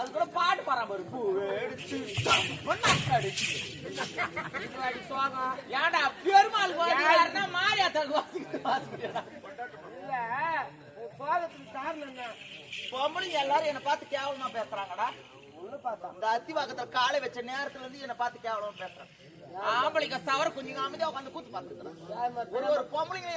அது கூட பாட்டு பாரா. ஏன்டா பெருமாள் வாசிக்கிறாருன்னா மாரியாத்தாக்கு வாசிக்கிட்டு வாசிக்கிறா இல்ல என்ன? பொம்பளைங்க எல்லாரும் என்ன பார்த்து கேவலமா பேசுறாங்கடா. இந்த அத்தி பக்கத்துல காலை வச்ச நேரத்துல இருந்து என்ன பார்த்து கேவலமா பேசுறாங்க ஆம்பளைங்க சவர குஞ்சு அமைதியா உட்காந்து கூத்து பாத்துக்கிறான் ஒரு ஒரு பொம்பளைங்க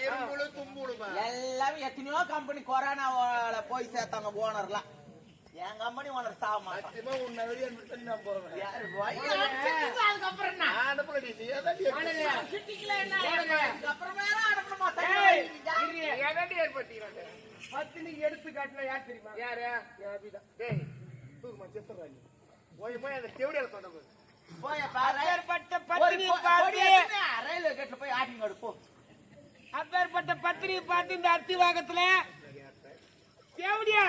இரும்புழு தும்புழுமா எல்லாமே எத்தனையோ கம்பெனி கொரோனாவால போய் சேர்த்தாங்க ஓனர்லாம். என் கம்பெனி ஓனர் சாக மாட்டான். உன்னை வெளியே நான் போறேன். யாரு அதுக்கப்புறம் பத்தினி எடுத்து காட்டுல யார் தெரியுமா? யாரு? டேய் நீ. போய் போய் அந்த செவிடியால சொன்ன போய். அப்பேற்பட்ட பத்தினி பார்த்து. ரயில்வே கேட்ல போய் ஆட்டிங்க போ. அப்பேற்பட்ட பத்தினி பார்த்து இந்த அத்திவாகத்துல தேவடியா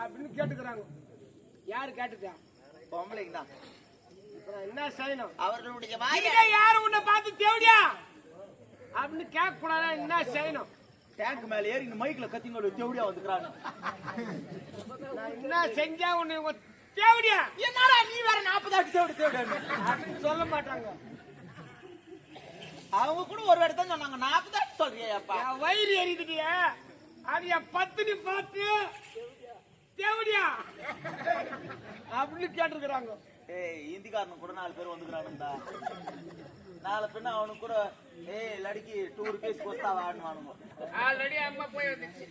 அப்படின்னு கேட்டுக்கிறாங்க. யாரு கேட்டுக்கா பொம்பளைங்க தான். என்ன செய்யணும்? அவர்களுடைய வாயை இங்க யாரு உன்னை பார்த்து தேவடியா அப்படின்னு கேட்க கூடாதா என்ன செய்யணும்? டேங்க் மேல ஏறி இந்த மைக்ல கத்திங்களோட தேவடியா வந்துக்கிறாங்க. என்ன செஞ்சா உன்னை தேவடியா? என்னடா நீ வேற நாற்பதாட்டு தேவடி தேவடி சொல்ல மாட்டாங்க. அவங்க கூட ஒரு இடத்த சொன்னாங்க நாற்பதாட்டு சொல்றியாப்பா. வயிறு எரியுதுடியா அது என் பத்தினி பார்த்து தேவடியா? அப்படின்னு கேட்டுக்கிறாங்க ஏய் இந்திக்காரனு கூட நாலு பேர் வந்துக்கிறானுங்கடா. நாலு பின்ன அவனுக்கு கூட ஏய் லடிக்கு டூர் பீஸ் கொஸ்தா வாடுவானுங்க ஆல்ரெடி அம்மா போய் வந்துச்சு.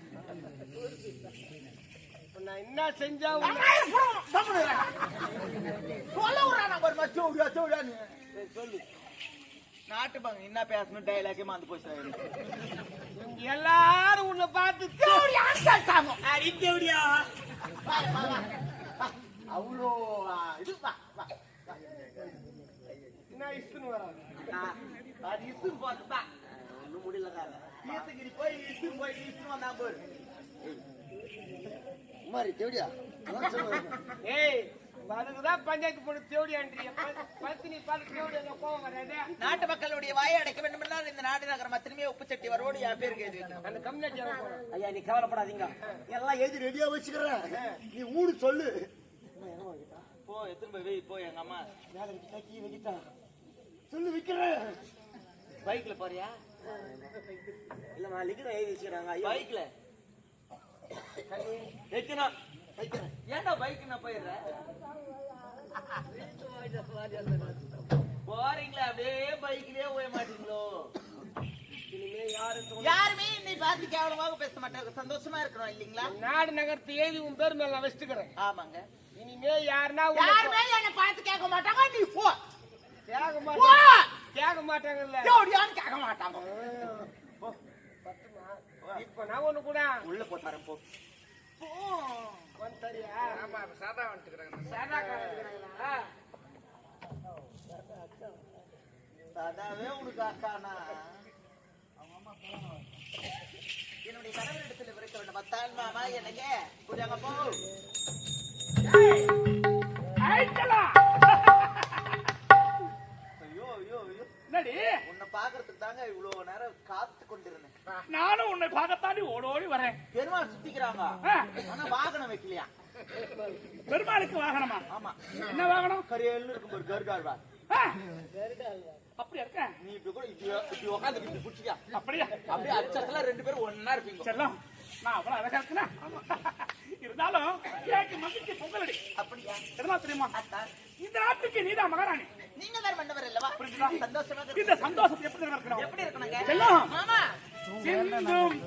நான் என்ன செஞ்சா சொல்ல விடுறான் ஒரு ஏய், சொல்லு. நாட்டு பாங்க என்ன பேசணும் டைலாக்கே மறந்து போச்சு இவங்க எல்லாரும் உன்னை பார்த்து தேவடியான்னு கேட்டாங்க அடி தேவடியா அவ்வளோ இது. என்ன இஷ்டன்னு வராது ஆ, அது இசுன்னு போட்டுப்பா ஒன்றும் முடியலக்கார போய் இசுன்னு போய் இசுன்னு வந்தான் போய் மாதிரி செவிடியா ஏய் அதுக்குதான் பஞ்சாயத்து போட்டு தேவடியான்றீங்க. ப- பத்தினி பார்த்து தேவடியா கோவம் வராது. நாட்டு மக்களுடைய வாயை அடைக்க வேண்டும் என்றால் இந்த நாடு நகரம் அத்தனையுமே உப்பு சட்டி வரோடு என் பேருக்கு எழுதி. அந்த கம்யூனிட்டி ஐயா நீ கவலைப்படாதீங்க. எல்லாம் எழுதி ரெடியா வச்சுக்கிறேன். நீ ஊடு சொல்லு. போ எத்தனை போய் வை போ எங்க அம்மா. சொல்லு விக்கிறேன். பைக்ல போறியா? இல்ல நான் லிக்கிறேன் எழுதி வச்சுக்கிறாங்க. ஐயோ. பைக்ல வைக்கணும் ஏன்டா பைக் நான் போயிடுற? போறீங்களா? அப்படியே பைக்லயே போய மாட்டீங்களோ? இனிமே யாரும் யாருமே என்னை பார்த்து கேவலமாக பேச மாட்டாங்க. சந்தோஷமா இருக்கணும் இல்லீங்களா? நாடு நகரத்தை எழுதி உன் பேர் மேல நான் வச்சுக்கிறேன். ஆமாங்க. இனிமே யாருன்னா யாருமே என்னை பார்த்து கேட்க மாட்டாங்க. நீ போ. கேட்க போ. மாட்டாங்க. கேட்க மாட்டாங்கல்ல. எப்படியான்னு கேட்க மாட்டாங்க. போ. இப்ப நான் ஒண்ணு கூட. உள்ள போட்டாரன் போ. போ. வந்துறியா ஆமா சாதா வந்துக்கிறாங்க சாதா காரங்களா அதாவே உனக்கு அக்கானா என்னுடைய கணவரிடத்தில் விரைக்க வேண்டும் பத்தான் மாமா எனக்கு புரியாங்க போ. ஐயோ என்னடி? உன்னை பாக்குறதுக்கு தாங்க இவ்வளவு நேரம் காத்து கொண்டிருந்தேன். நானும் உன்னை பார்க்கத்தாண்டி ஓடோடி வரேன். பெருமாள் சுத்திக்கிறாங்க. ஆனா வாகனம் வைக்கலையா? பெருமாளுக்கு வாகனமா? ஆமா. என்ன வாகனம்? கரியல்னு இருக்கும் ஒரு கருகாழ்வா ஆ, அப்படி இருக்க? நீ இப்படி கூட இப்படி இப்படி உட்காந்து இப்படி அப்படியா? அப்படியே அச்சத்துல ரெண்டு பேரும் ஒன்னா இருப்பீங்க. செல்லம் நான் அவ்வளவு அழகா இருக்கேனா? இருந்தாலும் எனக்கு மகிழ்ச்சி பொங்கலடி. அப்படியா? தெரியுமா? இந்த நாட்டுக்கு நீதான் மகாராணி. நீங்க தான் அல்லவா? சந்தோஷமா இந்த எப்படி இருக்கணும் எப்படி இருக்கணுங்க? மாமா. சிந்தும்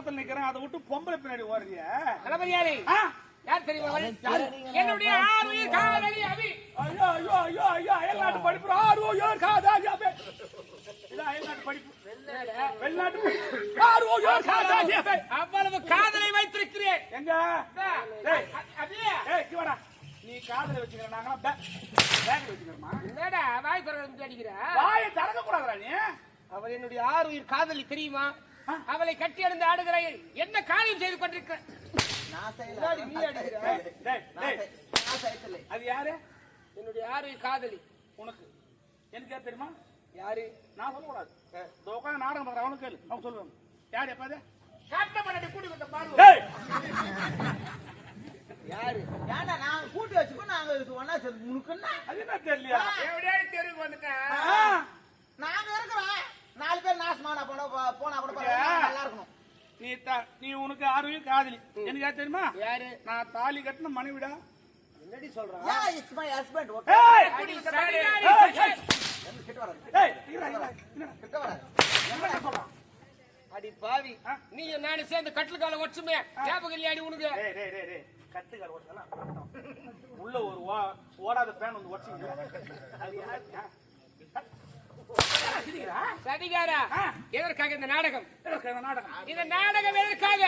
பக்கத்துல நிக்கிறேன் அதை விட்டு பொம்பளை பின்னாடி ஓடுறிய? தளபதியாரே. யார் தெரியுமா? என்னுடைய ஆறுயிர் காதலி அபி. ஐயோ ஐயோ ஐயோ ஐயோ அயல்நாட்டு படிப்பு ஆறு ஐயோ காதா ஜாபே இது அயல்நாட்டு படிப்பு. வெளிநாட்டு படிப்பு. ஆறு ஐயோ காதா ஜாபே அவ்வளவு காதலை வைத்திருக்கிறேன். எங்க? டேய் அபியே. ஏய் இவடா நீ காதல வச்சுக்கிற நாங்களாம் பே பேக்ல வச்சுக்கிறோமா? என்னடா வாய் திறக்க அடிக்கிற? வாயை திறக்க கூடாதுடா நீ. அவள் என்னுடைய ஆறுயிர் காதலி தெரியுமா? அவளை கட்டி அடைந்து ஆடுகிற என்ன காரியம் செய்து கொண்டிருக்க நான் செய்யல. முன்னாடி நீ அடிக்கிற. டேய் டேய் நான் டேய் செய்- நான் செய்யல. அது யாரு? என்னுடைய ஆறுயிர் காதலி. உனக்கு. எனக்கு யார் தெரியுமா? யாரு? நான் சொல்லக்கூடாது. உட்காந்து நாடகம் பார்க்குற அவனுக்கு கேளு. அவன் சொல்லுவாங்க. யார் எப்ப அது? காட்ட பண்ணி கூட்டி வந்த பாரு. டேய். யாரு? ஏன்டா நாங்க கூட்டி வச்சுக்கோ, நாங்க ஒண்ணா சேர்ந்து முணுக்குன்னா? அது என்ன தெருவுக்கு வந்துட்டேன் ஆ, நாங்க இருக்கிறோம். நாலு பேர் நாசமானா போனா போனா கூட நல்லா இருக்கணும். நீ நீ உனக்கு ஆர்வம் காதலி. எனக்கு யார் தெரியுமா? யாரு? நான் தாலி கட்டின மனைவிடா. என்னடி சொல்றான் ஏய், ஏய், என்ன கிட்ட வராது, ஏய். கிட்ட வராது. என்ன சொல்றான் அடி பாவி. நீ நானும் சேர்ந்து கட்டிலுக்கால ஒற்றுமே ஞாபகம் இல்லையாடி உனக்கு? கத்துக்கார ஓட்டலாம் உள்ள ஒரு ஓடாத பேன் வந்து ஒட்டிங்க அது யார் ஆ? சிரிக்கிறா? சதிகாரா ஆ. எதற்காக இந்த நாடகம்? நாடகம்? இந்த நாடகம் எதற்காக?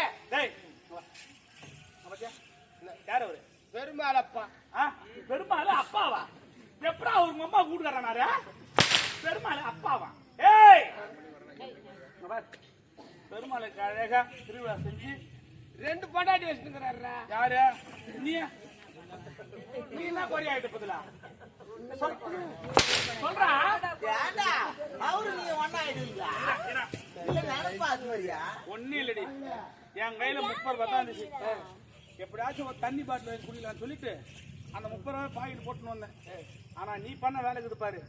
யார் அவரு? பெருமாளப்பா. ஆ? பெருமாள் அப்பாவா? எப்படா அவங்க அம்மா கூட்டுக்காரனாரு பெருமாள் அப்பாவா? ஏய்! இங்க பாரு. பெருமாளுக்கு அழகா திருவிழா செஞ்சு ரெண்டு பொண்டாட்டி வச்சுக்கிறாரா யாரு? நீ நீ என்ன குறையா ஆயிட்டு பதிலா. சொல்றா. ஏன்டா, அவரு நீங்க ஒண்ணா ஆயிடுவீங்களா? இல்ல, நினைப்பா அது மாதிரியா? ஒண்ணு இல்லடி. என் கையில முப்பது ரூபாய் தான் இருந்துச்சு. எப்படியாச்சும் ஒரு தண்ணி பாட்டில் வாங்கி குடிக்கலாம்னு சொல்லிட்டு அந்த முப்பது ரூபாய் பாக்கெட் போட்டுன்னு வந்தேன். ஆனா நீ பண்ண வேலை பாரு.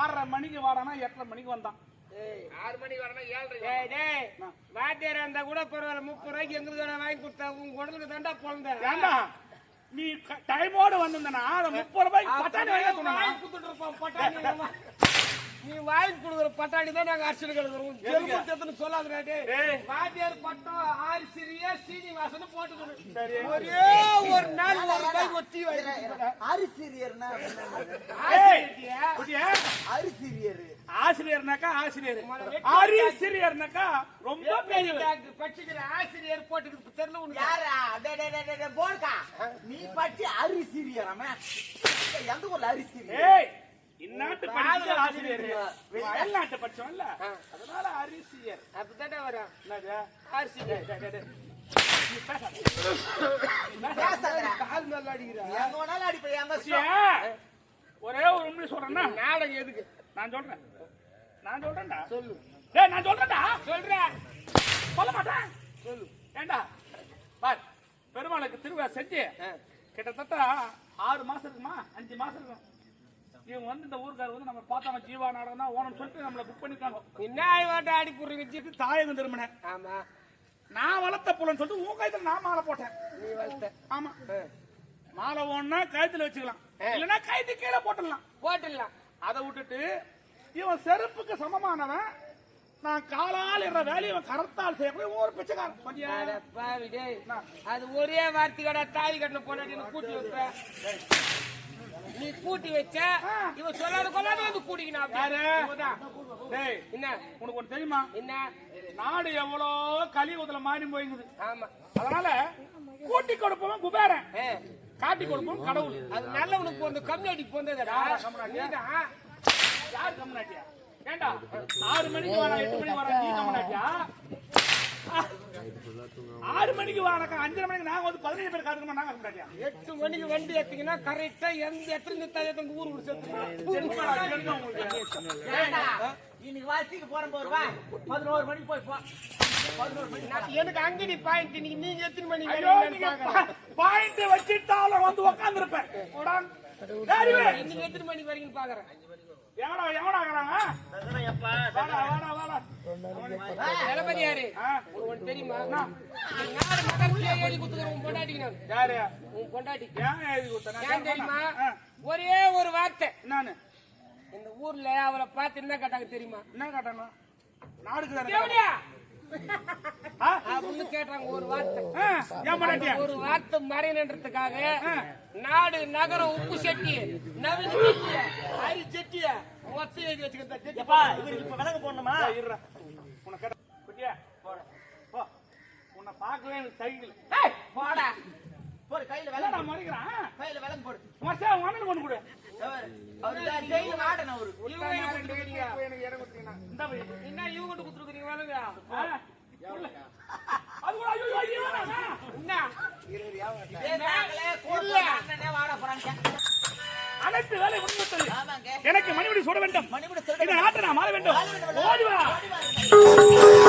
ஆறரை மணிக்கு வாடானா எட்டரை மணிக்கு வந்தான். ஆறு மணிக்கு வரணும் ஏழரை டேய் டேய் வாத்தியாரா இருந்தா கூட பரவாயில்ல. முப்பது ரூபாய்க்கு எங்களுக்கு வாங்கி கொடுத்தா உங்க உடலுக்கு தாண்டா பிறந்த ஏண்டா? நீ டைமோட வந்திருந்தனா அந்த முப்பது ரூபாய்க்கு பட்டாணி வாங்கி சொன்னா வாங்கி கொடுத்துட்டு இருப்போம் பட்டாணி நீ வாங்கி கொடுக்குற பட்டாணி தான் நாங்க அரிசி கழுகுறோம் ஜெருமத்தத்துன்னு சொல்லாத. வாத்தியார் பட்டம் ஆரிசிரியா சீனிவாசன் சரி. போட்டுக்கணும் ஒரே ஒரு நாள் ஒரு ரூபாய்க்கு ஒரு டீ வாங்கி. அரிசிரியர்னா? அரிசிரியர். ஆசிரியர்னாக்கா ஆசிரியர். ஆசிரியர்னாக்கா ரொம்ப பெரிய டாக்டர் படிச்சுக்கிற ஆசிரியர் போட்டுக்கிட்டு தெரியல உனக்கு யாரா? டேய், போல்கா. நீ படிச்சு அரிசிரியராமே? எந்த ஊர்ல அரிசிரியர்? ஏய் இந்நாட்டு படிச்ச ஆசிரியர். வெளிநாட்டு படிச்சவன்ல. அதனால ஆசிரியர் அப்படித்தானே வரும்? ஆசிரியர். கால் மேல அடிக்கிறா? எங்க வேணாலும் அடிப்பேன், எங்க சே, இஷ்டம். ஒரே ஒரு உண்மை சொல்றேன்னா? நாடகம் எதுக்கு? நான் சொல்றேன். நான் சொல்றேன்டா. சொல்லு. டேய் நான் சொல்றேன்டா. சொல்றேன். சொல்ல மாட்டேன். சொல்லு. ஏண்டா? பார் பெருமாளுக்கு திருவிழா செஞ்சு கிட்டத்தட்ட ஆறு மாசம் இருக்குமா? அஞ்சு மாசம் இருக்கும். இவங்க வந்து இந்த ஊருக்காரர் வந்து நம்ம பார்த்தா ஜீவா நாடகம் தான் ஓனம் சொல்லிட்டு நம்மளை புக் பண்ணிருக்காங்க. என்ன ஆய்வாட்ட அடி போடுறீங்க இது தாயகம் திரும்பினேன் ஆமா. நான் வளர்த்த புலன்னு சொல்லிட்டு உன் கழுத்துல நான் மாலை போட்டேன். நீ வளர்த்த. ஆமா. மாலை ஒண்ணா கழுத்துல வச்சுக்கலாம். இல்லைன்னா கைத்து கீழே போட்டுடலாம். போட்டுடலாம். அதை விட்டுட்டு இவன் செருப்புக்கு சமமானவன். நான் காலால் என்ற வேலையை கரத்தால் செய்யக்கூடிய ஒரு பிச்சைக்காரன். அது ஒரே வார்த்தைக்கடா தாலி கட்டின பொண்டாட்டி கூட்டி வைப்ப. நீ கூட்டி வச்ச இவன் சொல்லாத கொள்ளாத வந்து கூட்டிக்கினா என்ன? உனக்கு ஒண்ணு தெரியுமா? என்ன? நாடு எவ்வளோ கலியுகத்துல மாறி போயிருக்குது ஆமா. அதனால கூட்டி கொடுப்பவன் குபேரன். காட்டி கொடுப்பவன் கடவுள். அது நல்லவனுக்கு போந்த கம்யூனிட்டி? போந்ததடா யாரா ஏண்டா ஆறு மணிக்கு வரா எட்டு மணிக்கு வரா நீ கம்முனாட்டியா ஆறு மணிக்கு வாரக்கா அஞ்சரை மணிக்கு நாங்க வந்து பதினஞ்சு பேர் காத்துக்கணும் நாங்க எட்டு மணிக்கு வண்டி எடுத்தீங்கன்னா கரெக்டா எந்த இடத்துல நிறுத்தா எத்தனை சேர்த்து உங்களுக்கு? ஏன்டா? இன்னைக்கு வாசிக்கு போறேன் போரு, வா. பதினோரு மணிக்கு போய் போ. பதினோரு மணிக்கு. நான் எனக்கு அங்கடி பாயிண்ட் நீங்க நீங்க எத்தனை மணிக்கு. பாயிண்ட் வச்சுட்டாலும் வந்து. ஏறிவே. நீங்க எத்தனை மணிக்கு வரீங்கன்னு பாக்குறேன் எவனா எவனா ஆகுறாங்க வாடா வாடா வாடா. தளபதியாரு ஆ, உனக்கு தெரியுமா? நீ நாடு மகத்திலே எழுதி கொடுத்துக்கிற உன் பொண்டாட்டிக்கு நான்? யாரு? உன் பொண்டாட்டி. ஏன் எழுதி ஏன் தெரியுமா? ஆ, ஒரே ஒரு வார்த்தை. நானு இந்த ஊர்ல அவளை பார்த்து என்ன கேட்டாங்க தெரியுமா? என்ன காட்டணும் நாடுக்கு? அப்படின்னு கேட்டாங்க ஒரு வார்த்தை. ஒரு வார்த்தை மறையன்றதுக்காக நாடு நகரம் உப்பு செட்டி நவீன செட்டிய அரி செட்டிய மொத்தம் எழுதி வச்சுக்கிட்ட இவருக்கு இப்ப விலங்கு போடணுமா? கேட்ட குட்டியா போ. உன்னை பார்க்கவே எனக்கு சைக்கிள் போடா. போடு கையில விலங்கு மறைக்கிறான்? கையில விலங்கு போடு. உன் அண்ணனுக்கு ஒண்ணு கொடு. என்ன இவங்க கொண்டு கொடுத்துருக்கீங்க. வேலைங்க மணிமுடி சுட வேண்டும் இந்த நாட்டை நான் மாற வேண்டும் வேண்டும். ஓடி வா ஓடி வா.